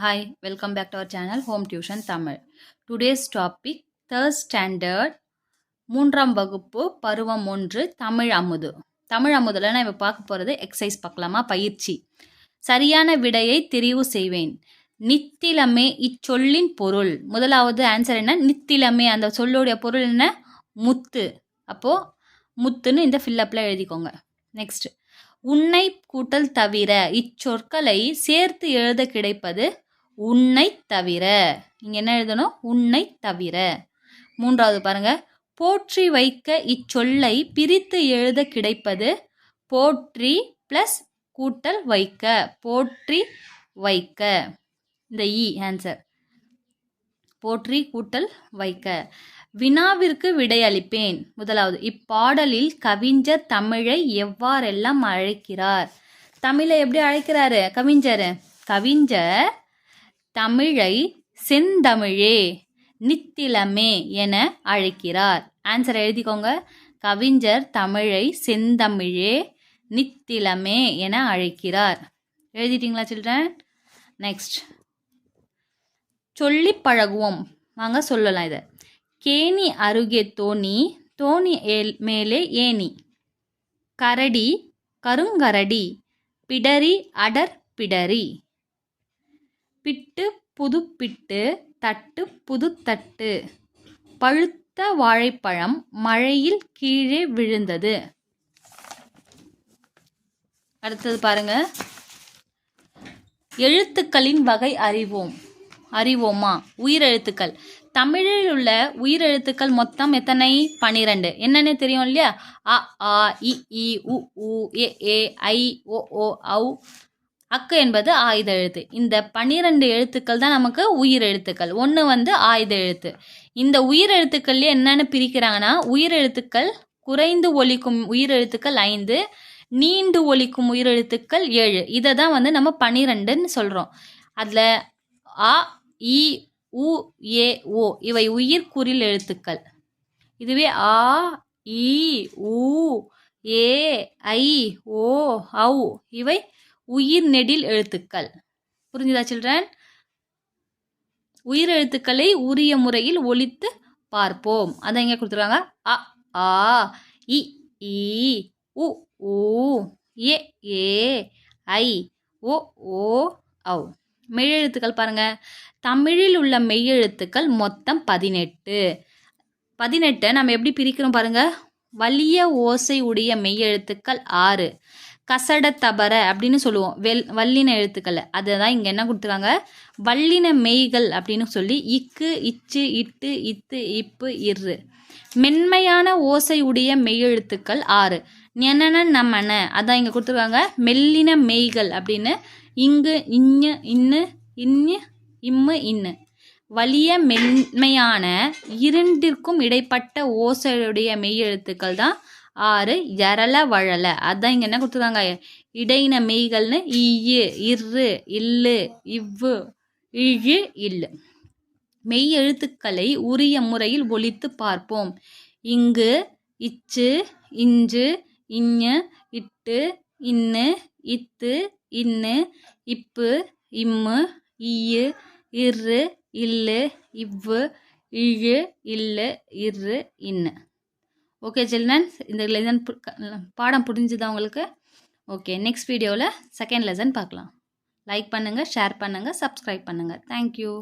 Hi welcome back to our channel home tuition Tamil today's topic third standard மூன்றாம் வகுப்பு பருவம் ஒன்று தமிழ் அமுது. தமிழ் அமுதில் நான் இப்போ பார்க்க போகிறது எக்ஸசைஸ் பார்க்கலாமா? பயிற்சி. சரியான விடையை தெரிவு செய்வேன். நித்திலமே இச்சொல்லின் பொருள். முதலாவது ஆன்சர் என்ன? நித்திலமே. அந்த சொல்லுடைய பொருள் என்ன? முத்து. அப்போது முத்துன்னு இந்த ஃபில்லப்பில் எழுதிக்கோங்க. நெக்ஸ்ட் உன்னை கூட்டல் தவிர இச்சொற்களை சேர்த்து எழுத கிடைப்பது உன்னை தவிர. இங்கே என்ன எழுதணும்? உன்னை தவிர. மூன்றாவது பாருங்க. போற்றி வைக்க இச்சொல்லை பிரித்து எழுத கிடைப்பது போற்றி ப்ளஸ் கூட்டல் வைக்க. போற்றி வைக்க. இந்த e இ ஆன்சர் போற்றி கூட்டல் வைக்க. வினாவிற்கு விடையளிப்பேன். முதலாவது இப்பாடலில் கவிஞர் தமிழை எவ்வாறெல்லாம் அழைக்கிறார்? தமிழை எப்படி அழைக்கிறாரு? கவிஞர் கவிஞர் தமிழை செந்தமிழே நித்திலமே என அழைக்கிறார். ஆன்சர் எழுதிக்கோங்க. கவிஞர் தமிழை செந்தமிழே நித்திலமே என அழைக்கிறார். எழுதிட்டீங்களா சில்ட்ரன் நெக்ஸ்ட் சொல்லி பழகுவோம். வாங்க சொல்லலாம் இதை. கேணி அருகே தோணி தோணி ஏல் மேலே ஏணி. கரடி கருங்கரடி. பிடரி அடர் பிடரி. பிட்டு புதுப்பிட்டு தட்டு புதுத்தட்டு. பழுத்த வாழைப்பழம் மழையில் கீழே விழுந்தது. அடுத்தது பாருங்க. எழுத்துக்களின் வகை அறிவோம். அறிவோமா? உயிரெழுத்துக்கள். தமிழில் உள்ள உயிரெழுத்துக்கள் மொத்தம் எத்தனை? பனிரெண்டு. என்னென்னு தெரியும் இல்லையா? அ ஆ இ இ உ உ ஏ ஏ ஐ ஓ ஓ ஔ. அக்கு என்பது ஆயுத எழுத்து. இந்த பனிரெண்டு எழுத்துக்கள் தான் நமக்கு உயிர் எழுத்துக்கள் ஒன்று வந்து ஆயுத எழுத்து. இந்த உயிர் எழுத்துக்கள்லேயே என்னென்னு பிரிக்கிறாங்கன்னா உயிர் எழுத்துக்கள் குறைந்து ஒலிக்கும் உயிர் எழுத்துக்கள் ஐந்து நீண்டு ஒலிக்கும் உயிரெழுத்துக்கள் ஏழு. இதை தான் வந்து நம்ம பனிரெண்டுன்னு சொல்கிறோம் அதில் ஆ இ உ ஏ ஓ. இவை உயிர் குறில் எழுத்துக்கள். இதுவே ஆ இ உ ஏ ஐ ஓ ஔ. இவை உயிர் நெடில் எழுத்துக்கள். புரிஞ்சுதா சில்ட்ரன்? உயிர் எழுத்துக்களை உரிய முறையில் ஒழித்து பார்ப்போம். அதை எங்கே கொடுத்துருக்காங்க. அ ஆ இ இ உ ஊ ஏ ஏ ஐ ஓ ஓ ஔ. மெய்யெழுத்துக்கள் பாருங்கள் தமிழில் உள்ள மெய்யெழுத்துக்கள் மொத்தம் பதினெட்டு. பதினெட்டை நம்ம எப்படி பிரிக்கிறோம் பாருங்கள் வலிய ஓசை உடைய மெய்யெழுத்துக்கள் ஆறு. கசட தபர அப்படின்னு சொல்லுவோம். வெல் வல்லின எழுத்துக்கள். அதை தான் இங்கே என்ன கொடுத்துருக்காங்க? வல்லின மெய்கள் அப்படின்னு சொல்லி இக்கு இச்சு இட்டு இத்து இப்பு இரு மென்மையான ஓசை உடைய மெய்யெழுத்துக்கள் ஆறு. நெனன நமன அதான் இங்கே கொடுத்துருக்காங்க. மெல்லின மெய்கள் அப்படின்னு இங்கு இஞ்ஞ இன்னு இன்னு இம்மு இன்னு. வலிய மென்மையான இரண்டிற்கும் இடைப்பட்ட ஓசையுடைய மெய்யெழுத்துக்கள் தான் ஆறு எரள வழல அதான் இங்கே என்ன கொடுத்துருக்காங்க? இடையின மெய்கள்னு ஈயு இரு இல்லு இவ்வு இழு இல்லு. மெய் எழுத்துக்களை உரிய முறையில் ஒழித்து பார்ப்போம். இங்கு இச்சு இஞ்சு இஞ்சு இட்டு இன்னு இத்து இன்னு இப்பு இம்மு ஈயு இரு இல்லு இவ்வு இழு இல்லு இரு இன்னு. ஓகே சில்ட்ரன்ஸ் இந்த லெசன் பாடம் புரிஞ்சுதா உங்களுக்கு? ஓகே நெக்ஸ்ட் வீடியோவில் செகண்ட் லெசன் பார்க்கலாம். லைக் பண்ணுங்கள் ஷேர் பண்ணுங்கள் சப்ஸ்கிரைப் பண்ணுங்கள் தேங்க்யூ